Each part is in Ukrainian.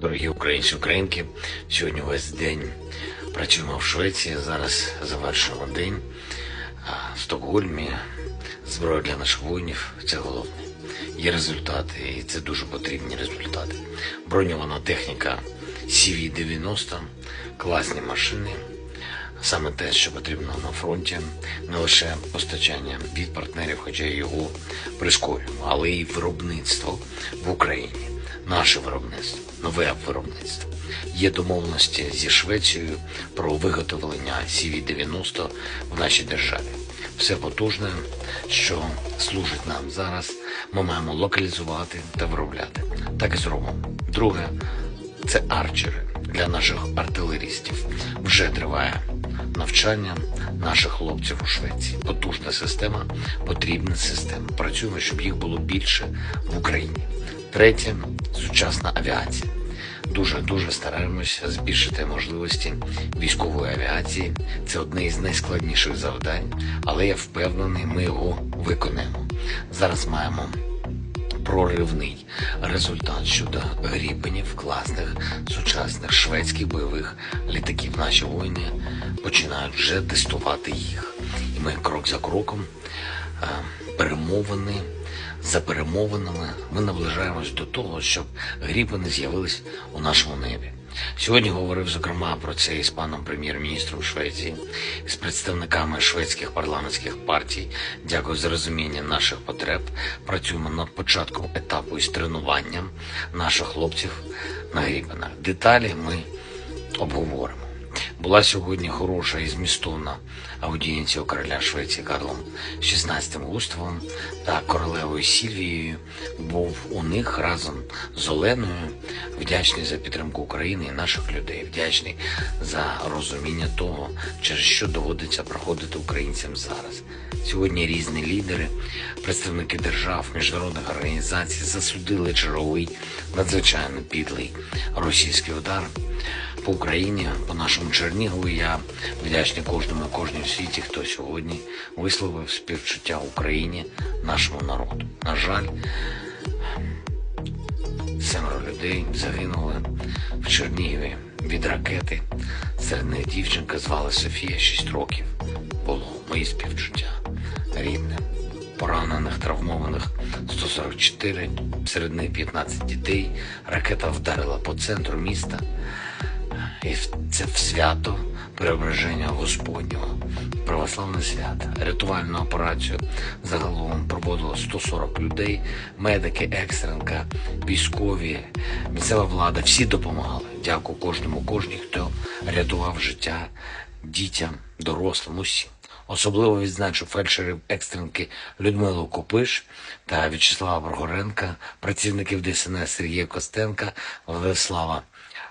Дорогі українці, українки, сьогодні весь день працюємо в Швеції. Зараз завершуємо день в Стокгольмі. Зброя для наших воїнів це головне. Є результати, і це дуже потрібні результати. Броньована техніка CV-90, класні машини. Саме те, що потрібно на фронті, не лише постачання від партнерів, хоча його прискорюємо, але й виробництво в Україні, наше виробництво, нове виробництво. Є домовленості зі Швецією про виготовлення CV-90 в нашій державі. Все потужне, що служить нам зараз, ми маємо локалізувати та виробляти. Так і зробимо. Друге, це арчери для наших артилерістів. Вже триває навчання наших хлопців у Швеції. Потужна система, потрібна система. Працюємо, щоб їх було більше в Україні. Третє сучасна авіація. Дуже дуже стараємося збільшити можливості військової авіації. Це одне із найскладніших завдань, але я впевнений, ми його виконаємо. Зараз маємо проривний результат щодо грібенів класних сучасних шведських бойових літаків. Наші воїни починають вже тестувати їх. І ми крок за кроком е, перемовини за перемовинами ми наближаємось до того, щоб грібини з'явились у нашому небі. Сьогодні говорив зокрема про це із паном прем'єр-міністром Швеції, з представниками шведських парламентських партій. Дякую за розуміння наших потреб. Працюємо над початком етапу із тренуванням наших хлопців на грібенах. Деталі ми обговоримо. Була сьогодні хороша і змістовна аудієнція у короля Швеції Карлом XVI Густавом та королевою Сільвією. Був у них разом з Оленою. Вдячний за підтримку України і наших людей. Вдячний за розуміння того, через що доводиться проходити українцям зараз. Сьогодні різні лідери, представники держав, міжнародних організацій засудили черговий надзвичайно підлий російський удар по Україні, по нашому Чернігову. Я вдячний кожному кожній в світі, хто сьогодні висловив співчуття Україні, нашому народу. На жаль, семеро людей загинули в Чернігові від ракети. Серед них дівчинка звали Софія 6 років. Було мої співчуття рідним. Поранених, травмованих 144, серед них 15 дітей. Ракета вдарила по центру міста. І це в свято преображення Господнього, православне свято. Рятувальну операцію загалом проводило 140 людей, медики, екстренка, військові, місцева влада. Всі допомагали. Дякую кожному, кожній, хто рятував життя дітям, дорослим, усім. Особливо відзначу фельдшерів екстренки Людмилу Копиш та В'ячеслава Прогоренка, працівників ДСНС Сергія Костенка, Владислава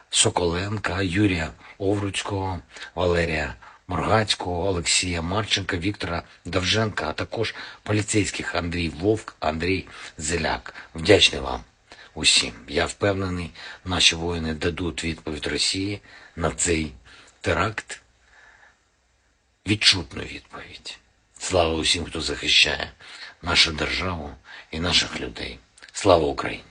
Соколенка, Юрія Овруцького, Валерія Моргацького, Олексія Марченка, Віктора Довженка, а також поліцейських Андрій Вовк, Андрій Зеляк. Вдячний вам усім. Я впевнений, наші воїни дадуть відповідь Росії на цей теракт відчутну відповідь. Слава усім, хто захищає нашу державу і наших людей. Слава Україні!